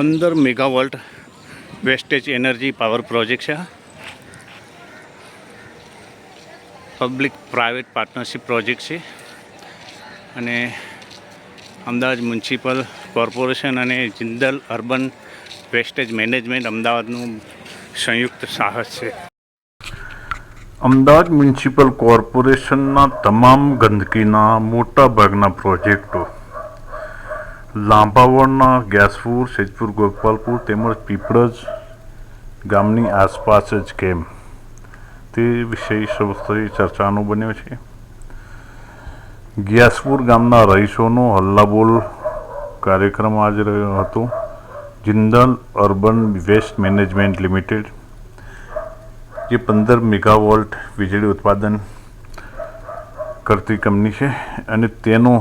પંદર megavolt wastage energy power project છે public private partnership project છે. અને અમદાવાદ મ્યુનિસિપલ કોર્પોરેશન અને જિંદલ અર્બન વેસ્ટેજ મેનેજમેન્ટ અમદાવાદનું સંયુક્ત સાહસ છે. અમદાવાદ મ્યુનિસિપલ કોર્પોરેશનના તમામ ગંદકીના મોટા ભાગના પ્રોજેક્ટો લાંભાવળના ગેસપુર સેજપુર, ગોપાલપુર તેમજ પીપળજ ગામની આસપાસ જ કેમ? તે વિષય સૌથી ચર્ચાનો બન્યો છે. ગ્યાસપુર ગામના રહીશોનો હલ્લાબોલ કાર્યક્રમ આજ રહ્યો હતો. Jindal urban waste management limited, જે પંદર મેગાવોલ્ટ વીજળી ઉત્પાદન કરતી કંપની છે અને તેનો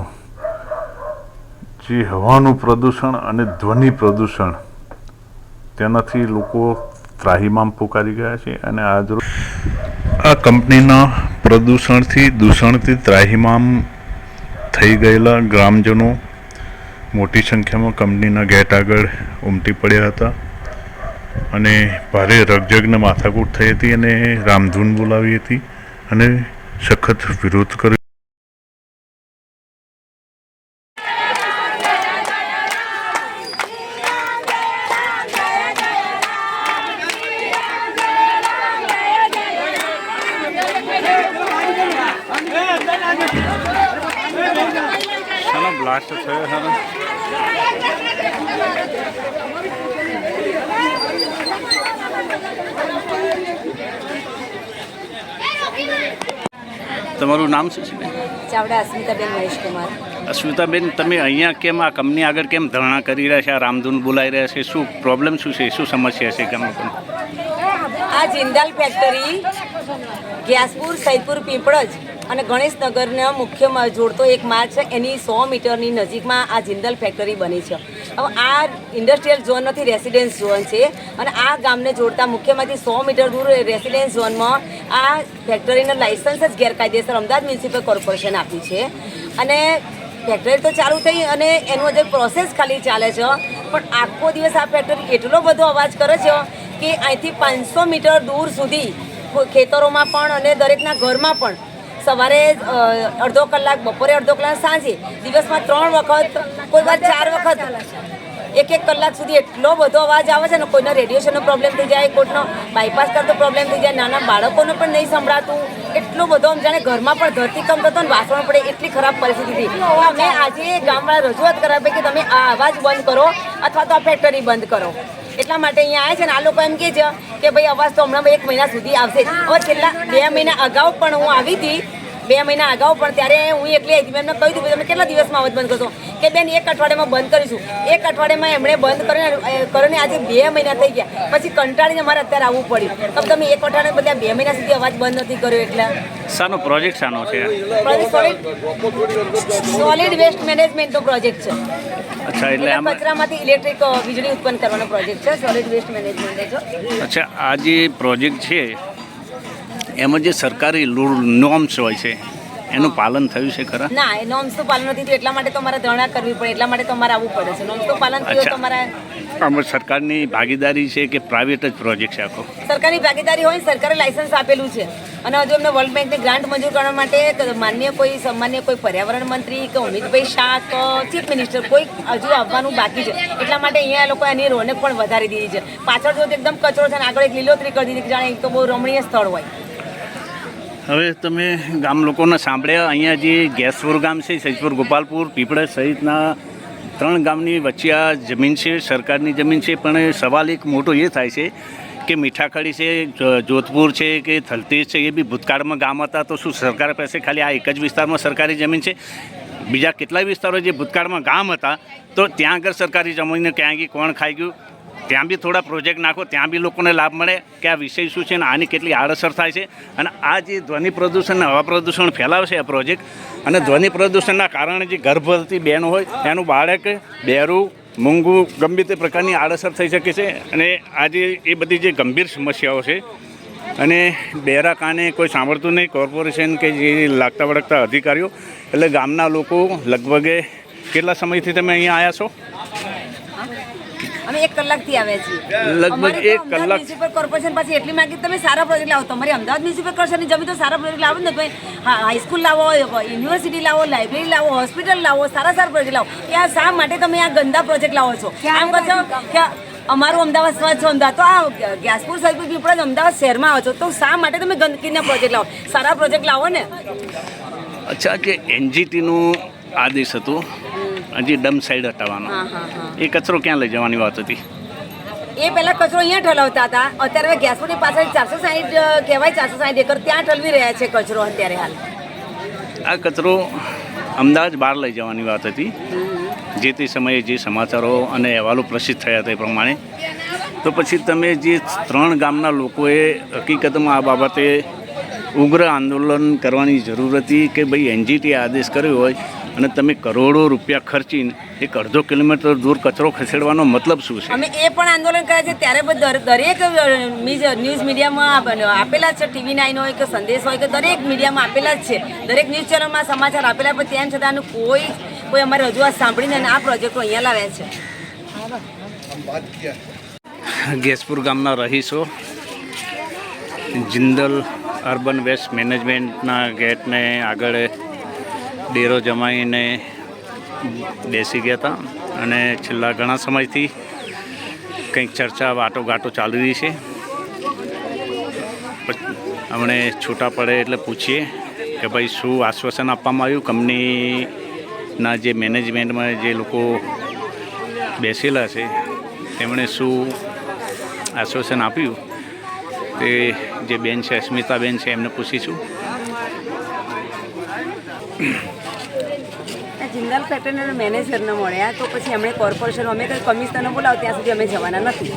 જે હવાનું પ્રદૂષણ અને ધ્વનિ પ્રદૂષણ તેનાથી લોકો ત્રાહિમામ પુકારી ગયા છે અને આજ આ કંપનીના પ્રદૂષણથી દૂષણથી ત્રાહિમામ થઈ ગયેલા ગ્રામજનો મોટી સંખ્યામાં કંપનીના ગેટ આગળ ઉમટી પડ્યા હતા અને ભારે રગજગને માથાકૂટ થઈ હતી અને રામધૂન બોલાવી હતી અને સખત વિરોધ કર્યો બ્લાસ્ટ થયો શાનો તમારું નામ શું છે બેન? ચાવડા અસ્મિતાબેન મહેશકુમાર. અસ્મિતાબેન તમે અહીંયા કેમ આ કંપની આગળ કેમ ધરણા કરી રહ્યા છે આ રામધૂન બોલાવી રહ્યા છે? શું પ્રોબ્લેમ શું છે? શું સમસ્યા છે ગામ આ જિંદાલ ફેક્ટરી ગ્યાસપુર સૈદપુર પીપળજ. અને ગણેશનગરના મુખ્ય જોડતો એક માર્ગ છે. એની સો મીટરની નજીકમાં આ જિંદલ ફેક્ટરી બની છે. હવે આ ઇન્ડસ્ટ્રીયલ ઝોન નથી રેસિડેન્સ ઝોન છે. અને આ ગામને જોડતા મુખ્યમાંથી સો મીટર દૂર રેસિડેન્સ ઝોનમાં આ ફેક્ટરીને લાઇસન્સ જ ગેરકાયદેસર અમદાવાદ મ્યુનિસિપલ કોર્પોરેશન આપ્યું છે. અને ફેક્ટરી તો ચાલુ થઈ અને એનું હજુ પ્રોસેસ ખાલી ચાલે છે. પણ આખો દિવસ આ ફેક્ટરી એટલો બધો અવાજ કરે છે કે અહીંથી પાંચસો મીટર દૂર સુધી ખેતરોમાં પણ અને દરેકના ઘરમાં પણ સવારે અડધો કલાક, બપોરે અડધો કલાક, સાંજે. દિવસમાં ત્રણ વખત, કોઈ વાર ચાર વખત. એક એક કલાક સુધી એટલો બધો અવાજ આવે છે ને, કોઈના રેડિયેશનનો પ્રોબ્લેમ થઈ જાય, કોઈનો બાયપાસ કરતો પ્રોબ્લેમ થઈ જાય, નાના બાળકોને પણ નહીં સંભળાતું. એટલો બધો આમ જાણે ઘરમાં પણ ધરતીકંપ થતો ને, વાસણ પડે, એટલી ખરાબ પરિસ્થિતિ હતી અમે આજે ગામવાળા રજૂઆત કરાવી કે તમે આ અવાજ બંધ કરો અથવા તો આ ફેક્ટરી બંધ કરો. એટલા માટે અહીંયા આવ્યા છે ને, આ લોકો એમ કહે છે કે ભાઈ, અવાજ તો હમણાં એક મહિના સુધી આવશે. હવે છેલ્લા બે મહિના અગાઉ પણ હું આવી હતી બે મહિના અગાઉ પણ ત્યારે હું એકલી આવી હતી. મેં એમને કહ્યું હતું તમે કેટલા દિવસમાં અવાજ બંધ કરશો? કે બેન એક અઠવાડિયામાં બંધ કરીશું. એક અઠવાડિયામાં એમણે બંધ કરીને કરીને આજે બે મહિના થઈ ગયા. પછી કંટાળીને મારે અત્યારે આવવું પડ્યું. તો તમે એક અઠવાડિયા બધા બે મહિના સુધી અવાજ બંધ નથી કર્યો એટલે? સાનો પ્રોજેક્ટ સાનો છે? સોલિડ વેસ્ટ મેનેજમેન્ટનો પ્રોજેક્ટ છે. અચ્છા એટલે કચરામાંથી ઇલેક્ટ્રિક વીજળી ઉત્પન્ન કરવાનો પ્રોજેક્ટ છે સોલિડ વેસ્ટ મેનેજમેન્ટ છે અચ્છા આ જે પ્રોજેક્ટ છે એમાં જે સરકારી નોર્મ્સ હોય છે એનું પાલન થયું છે ખરા? ના એ નોર્મ્સ તો પાલન નથી થયું. એટલા માટે તો મારે ધરણા કરવી પડે. એટલા માટે તો મારે આવવું પડે છે. નોર્મ્સ તો પાલન થયું તો મારા આમાં સરકારની ભાગીદારી છે કે પ્રાઇવેટ જ પ્રોજેક્ટ છે આખો? સરકારની ભાગીદારી હોય સરકારે લાયસન્સ આપેલું છે. અને હજુ એમને વર્લ્ડ બેંકની ગ્રાન્ટ મંજૂર કરવા માટે માન્ય કોઈ સામાન્ય કોઈ પર્યાવરણ મંત્રી કે અમિતભાઈ શાહ કે ચીફ મિનિસ્ટર કોઈ હજુ આવવાનું બાકી છે. એટલા માટે અહીંયા એ લોકો એની રોનક પણ વધારી દીધી છે. પાછળ જો એકદમ કચરો છે અને આગળ એક લીલોતરી કરી દીધી જાણે એક તો બહુ રમણીય સ્થળ હોય. હવે તમે ગામ લોકોને સાંભળ્યા, અહીંયા જે ગેસપુર ગામ છે સૈજપુર ગોપાલપુર, પીપળા સહિતના ત્રણ ગામની વચ્ચે આ જમીન છે, સરકારની જમીન છે, પણ સવાલ એક મોટો એ થાય છે કે મીઠાખડી છે જોધપુર છે કે થલતેજ છે, એ બી ભૂતકાળમાં ગામ હતા, તો શું સરકાર પાસે ખાલી આ એક જ વિસ્તારમાં સરકારી જમીન છે? બીજા કેટલાય વિસ્તારો જે ભૂતકાળમાં ગામ હતા, તો ત્યાં આગળ સરકારી જમીનને ક્યાંય કોણ ખાઈ ગયું? ત્યાં બી થોડા પ્રોજેક્ટ નાખો, ત્યાં બી લોકોને લાભ મળે કે આ વિષય શું છે અને આની કેટલી આડઅસર થાય છે. અને આ જે ધ્વનિ પ્રદૂષણ હવા પ્રદૂષણ ફેલાવશે આ પ્રોજેક્ટ, અને ધ્વનિ પ્રદૂષણના કારણે જે ગર્ભવતી બહેન હોય એનું બાળક બેરું, મૂંગું ગંભીર તે પ્રકારની આડઅસર થઈ શકે છે. અને આજે એ બધી જે ગંભીર સમસ્યાઓ છે. અને બેરા કાને કોઈ સાંભળતું નહીં, કોર્પોરેશન કે જે લાગતા વળગતા અધિકારીઓ, એટલે ગામના લોકો લગભગે કેટલા સમયથી તમે અહીંયા આવ્યા છો? અમે એક કલાકથી આવ્યા છીએ. લગભગ અમારે એક કલાક- મ્યુનિસિપલ કોર્પોરેશન પાસે એટલી માંગી તમે સારા પ્રોજેક્ટ લાવો. તમારી અમદાવાદ મ્યુનિસિપલ કોર્પોરેશનની જમીન તો સારા પ્રોજેક્ટ લાવો ને. ભાઈ હાઈ હાઈસ્કૂલ લાવો યુનિવર્સિટી લાવો લાઇબ્રેરી લાવો હોસ્પિટલ લાવો સારા સારા પ્રોજેક્ટ લાવો. કે આ શા માટે તમે આ ગંદા પ્રોજેક્ટ લાવો છો? આમ કહો છો કે અમારું અમદાવાદ સ્વચ્છ અમદાવાદ. તો આ ગ્યાસપુર સાહેબ પીપળા જ અમદાવાદ શહેરમાં આવો છો. તો શા માટે તમે ગંદકીના પ્રોજેક્ટ લાવો? સારા પ્રોજેક્ટ લાવો ને. અચ્છા કે એનજીટીનું આદેશ હતું. હજી ડમ સાઈડ હટાવવાનો. એ કચરો ક્યાં લઈ જવાની વાત હતી? એ પહેલા કચરો અહીંયા ઠલવતા હતા. અત્યારે હવે ગેસપુરની પાછળ ચારસો સાહીઠ કહેવાય ચારસો સાહીઠ એકર ત્યાં ઠલવી રહ્યા છે કચરો અત્યારે હાલ. આ કચરો અમદાવાદ બહાર લઈ જવાની વાત હતી. જે તે સમયે જે સમાચારો અને અહેવાલો પ્રસિદ્ધ થયા હતા એ પ્રમાણે. તો પછી તમે જે ત્રણ ગામના લોકોએ હકીકતમાં આ બાબતે ઉગ્ર આંદોલન કરવાની જરૂર હતી કે ભાઈ એનજીટી આદેશ કર્યો હોય અને તમે કરોડો રૂપિયા ખર્ચીને એક અડધો કિલોમીટર દૂર કચરો ખસેડવાનો મતલબ શું છે? અમે એ પણ આંદોલન કર્યા છે ત્યારે પણ દરેક ન્યૂઝ ન્યૂઝ મીડિયામાં આપેલા જ છે ટીવી નાઇન હોય કે સંદેશ હોય કે દરેક મીડિયામાં આપેલા જ છે. દરેક ન્યૂઝ ચેનલમાં સમાચાર આપેલા પણ તેમ છતાં કોઈ કોઈ અમારી રજૂઆત સાંભળીને અને આ પ્રોજેક્ટો અહીંયા લાવ્યા છે. ગેસપુર ગામના રહીશો જિંદલ અર્બન વેસ્ટ મેનેજમેન્ટના ગેટને આગળ ડેરો જમાઈને બેસી ગયા હતા અને છેલ્લા ઘણા સમયથી કંઈક ચર્ચા વાટોઘાટો ચાલી રહી છે. અમને છૂટા પડે એટલે પૂછીએ કે ભાઈ શું આશ્વાસન આપવામાં આવ્યું? કંપનીના જે મેનેજમેન્ટમાં જે લોકો બેસેલા છે, તેમણે શું આશ્વાસન આપ્યું? તે જે બેન છે, અસ્મિતાબેન છે, એમને પૂછીશું. જિંદાલ ફેક્ટરીના મેનેજરને મળ્યા તો પછી એમણે કોર્પોરેશન અમે કંઈ કમિશનરને બોલાવો ત્યાં સુધી અમે જવાના નથી.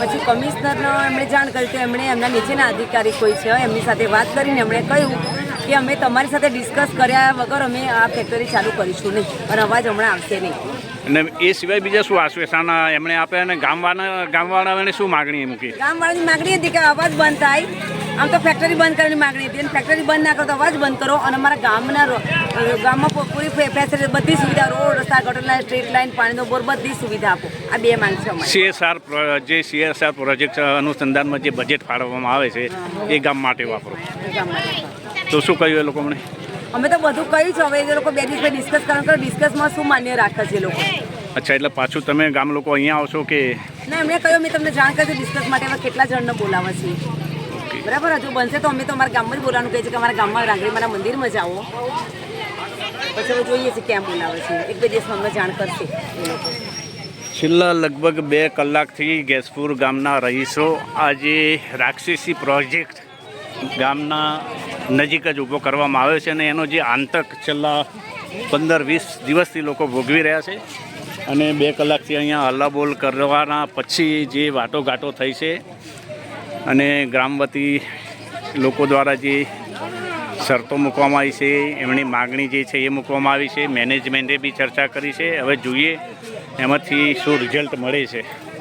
પછી કમિશનરનો એમણે જાણ કરી તો એમણે એમના નીચેના અધિકારી કોઈ છે એમની સાથે વાત કરીને એમણે કહ્યું કે અમે તમારી સાથે ડિસ્કસ કર્યા વગર અમે આ ફેક્ટરી ચાલુ કરીશું નહીં. અને અવાજ હમણાં આવશે નહીં. અને એ સિવાય બીજા શું આશ્વાસન એમણે આપ્યા અને ગામવાળા ગામવાળાને શું માગણી મૂકી? ગામવાળાની માગણી હતી કે અવાજ બંધ થાય. આમ તો ફેક્ટરી બંધ કરવાની માગણી હતી. અને ફેક્ટરી બંધ ના કરો તો અવાજ બંધ કરો અને અમારા ગામના ગામમાં પૂરી ફેસિલિટી બધી સુવિધા રોડ રસ્તા ગટર લાઈન સ્ટ્રીટ લાઈન પાણીનો બોર બધી સુવિધા આપો. આ બે માંગ છે અમારી. સીએસઆર જે સીએસઆર પ્રોજેક્ટ અનુસંધાનમાં જે બજેટ ફાળવવામાં આવે છે એ ગામ માટે વાપરો. તો શું કહ્યું એ લોકો મને? અમે તો બધું કહ્યું છે. હવે એ લોકો બે દિવસ ડિસ્કસ કરવાનું કરો ડિસ્કસમાં શું માન્ય રાખે છે એ લોકો? અચ્છા એટલે પાછું તમે ગામ લોકો અહીંયા આવશો કે ના એમણે કહ્યું મેં તમને જાણ કરી ડિસ્કસ માટે. કેટલા જણને બોલાવે છે? બરાબર, હજુ બનશે તો અમે તો અમારા ગામમાં જ બોલાવાનું કહે છે કે અમારા ગામમાં રાંગડીમાના મંદિરમાં જ આવો. પછી હવે જોઈએ છીએ કેમ બોલાવે છે. એક બે દિવસમાં અમને જાણ કરશે છેલ્લા લગભગ બે કલાકથી ગેસપુર ગામના રહીશો આજે રાક્ષસી પ્રોજેક્ટ ગામના નજીક જ ઊભો કરવામાં આવ્યો છે અને એનો જે આંતક છેલ્લા પંદર વીસ દિવસથી લોકો ભોગવી રહ્યા છે અને બે કલાકથી અહીંયા હલ્લાબોલ કરવાના પછી જે વાટોઘાટો થઈ છે અને ગ્રામવતી લોકો દ્વારા જે શરતો મૂકવામાં આવી છે, એમની માગણી જે છે એ મૂકવામાં આવી છે. મેનેજમેન્ટે બી ચર્ચા કરી છે. હવે જોઈએ, એમાંથી શું રિઝલ્ટ મળે છે.